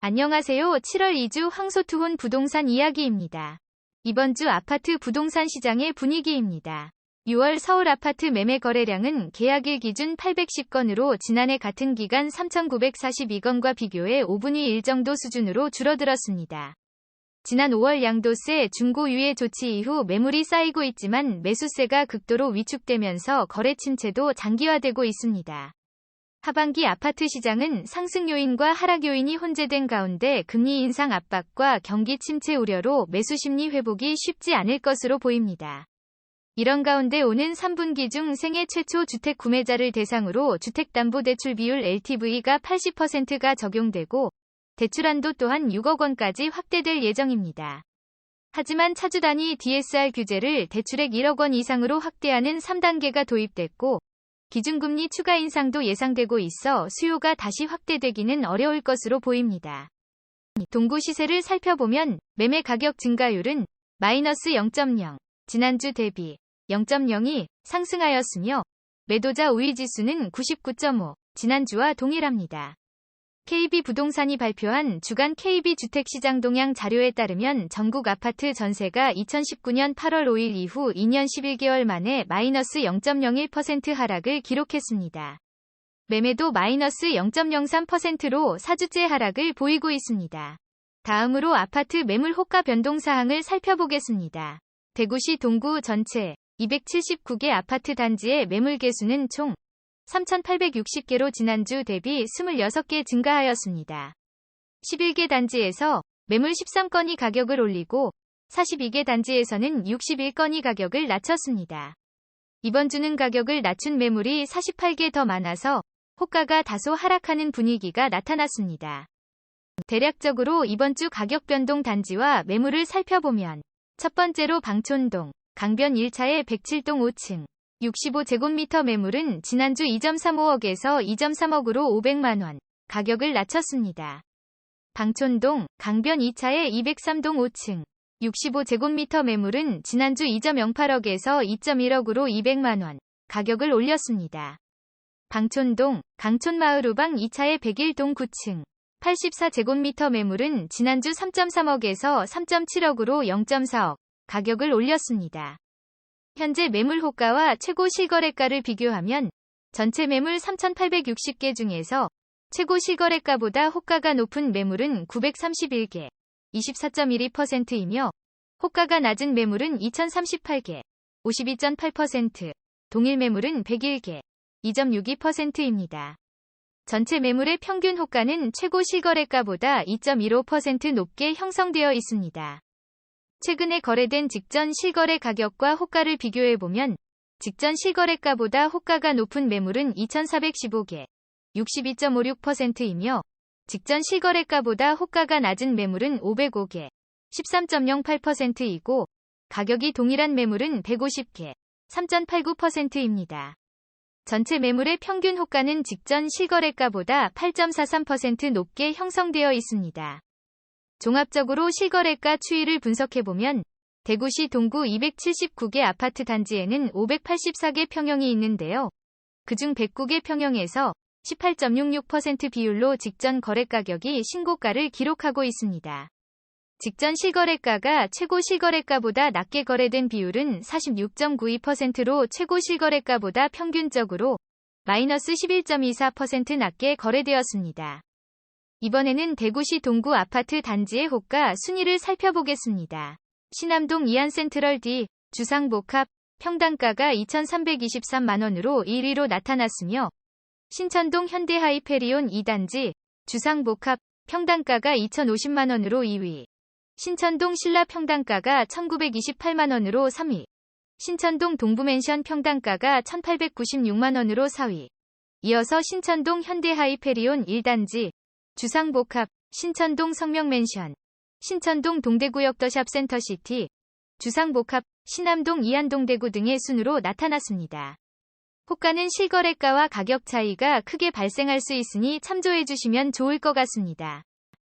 안녕하세요. 7월 2주 황소투혼 부동산 이야기입니다. 이번 주 아파트 부동산 시장의 분위기입니다. 6월 서울 아파트 매매 거래량은 계약일 기준 810건으로 지난해 같은 기간 3,942건과 비교해 5분의 1 정도 수준으로 줄어들었습니다. 지난 5월 양도세 중고 유예 조치 이후 매물이 쌓이고 있지만 매수세가 극도로 위축되면서 거래 침체도 장기화되고 있습니다. 하반기 아파트 시장은 상승 요인과 하락 요인이 혼재된 가운데 금리 인상 압박과 경기 침체 우려로 매수 심리 회복이 쉽지 않을 것으로 보입니다. 이런 가운데 오는 3분기 중 생애 최초 주택 구매자를 대상으로 주택담보대출 비율 LTV가 80%가 적용되고 대출 한도 또한 6억 원까지 확대될 예정입니다. 하지만 차주 단위 DSR 규제를 대출액 1억 원 이상으로 확대하는 3단계가 도입됐고 기준금리 추가 인상도 예상되고 있어 수요가 다시 확대되기는 어려울 것으로 보입니다. 동구 시세를 살펴보면 매매 가격 증가율은 마이너스 0.0, 지난주 대비 0.02 상승하였으며 매도자 우위 지수는 99.5, 지난주와 동일합니다. KB 부동산이 발표한 주간 KB 주택시장 동향 자료에 따르면 전국 아파트 전세가 2019년 8월 5일 이후 2년 11개월 만에 마이너스 0.01% 하락을 기록했습니다. 매매도 마이너스 0.03%로 4주째 하락을 보이고 있습니다. 다음으로 아파트 매물 호가 변동 사항을 살펴보겠습니다. 대구시 동구 전체 279개 아파트 단지의 매물 개수는 총 3,860개로 지난주 대비 26개 증가하였습니다. 11개 단지에서 매물 13건이 가격을 올리고 42개 단지에서는 61건이 가격을 낮췄습니다. 이번 주는 가격을 낮춘 매물이 48개 더 많아서 호가가 다소 하락하는 분위기가 나타났습니다. 대략적으로 이번 주 가격 변동 단지와 매물을 살펴보면 첫 번째로 방촌동, 강변 1차의 107동 5층, 65제곱미터 매물은 지난주 2.35억에서 2.3억으로 500만원, 가격을 낮췄습니다. 방촌동, 강변 2차의 203동 5층, 65제곱미터 매물은 지난주 2.08억에서 2.1억으로 200만원, 가격을 올렸습니다. 방촌동, 강촌마을 우방 2차의 101동 9층, 84제곱미터 매물은 지난주 3.3억에서 3.7억으로 0.4억, 가격을 올렸습니다. 현재 매물 호가와 최고 실거래가를 비교하면 전체 매물 3,860개 중에서 최고 실거래가보다 호가가 높은 매물은 931개, 24.12%이며 호가가 낮은 매물은 2,038개, 52.8%, 동일 매물은 101개, 2.62%입니다. 전체 매물의 평균 호가는 최고 실거래가보다 2.15% 높게 형성되어 있습니다. 최근에 거래된 직전 실거래 가격과 호가를 비교해보면 직전 실거래가보다 호가가 높은 매물은 2,415개, 62.56%이며 직전 실거래가보다 호가가 낮은 매물은 505개, 13.08%이고 가격이 동일한 매물은 150개, 3.89%입니다. 전체 매물의 평균 호가는 직전 실거래가보다 8.43% 높게 형성되어 있습니다. 종합적으로 실거래가 추이를 분석해보면 대구시 동구 279개 아파트 단지에는 584개 평형이 있는데요. 그중 109개 평형에서 18.66% 비율로 직전 거래 가격이 신고가를 기록하고 있습니다. 직전 실거래가가 최고 실거래가보다 낮게 거래된 비율은 46.92%로 최고 실거래가보다 평균적으로 마이너스 11.24% 낮게 거래되었습니다. 이번에는 대구시 동구 아파트 단지의 호가 순위를 살펴보겠습니다. 신암동 이안센트럴 D, 주상복합, 평당가가 2,323만원으로 1위로 나타났으며 신천동 현대하이페리온 2단지, 주상복합, 평당가가 2,050만원으로 2위. 신천동 신라 평당가가 1,928만원으로 3위. 신천동 동부맨션 평당가가 1,896만원으로 4위. 이어서 신천동 현대하이페리온 1단지, 주상복합, 신천동 성명맨션, 신천동 동대구역 더샵 센터시티, 주상복합, 신암동 이안동대구 등의 순으로 나타났습니다. 호가는 실거래가와 가격 차이가 크게 발생할 수 있으니 참조해 주시면 좋을 것 같습니다.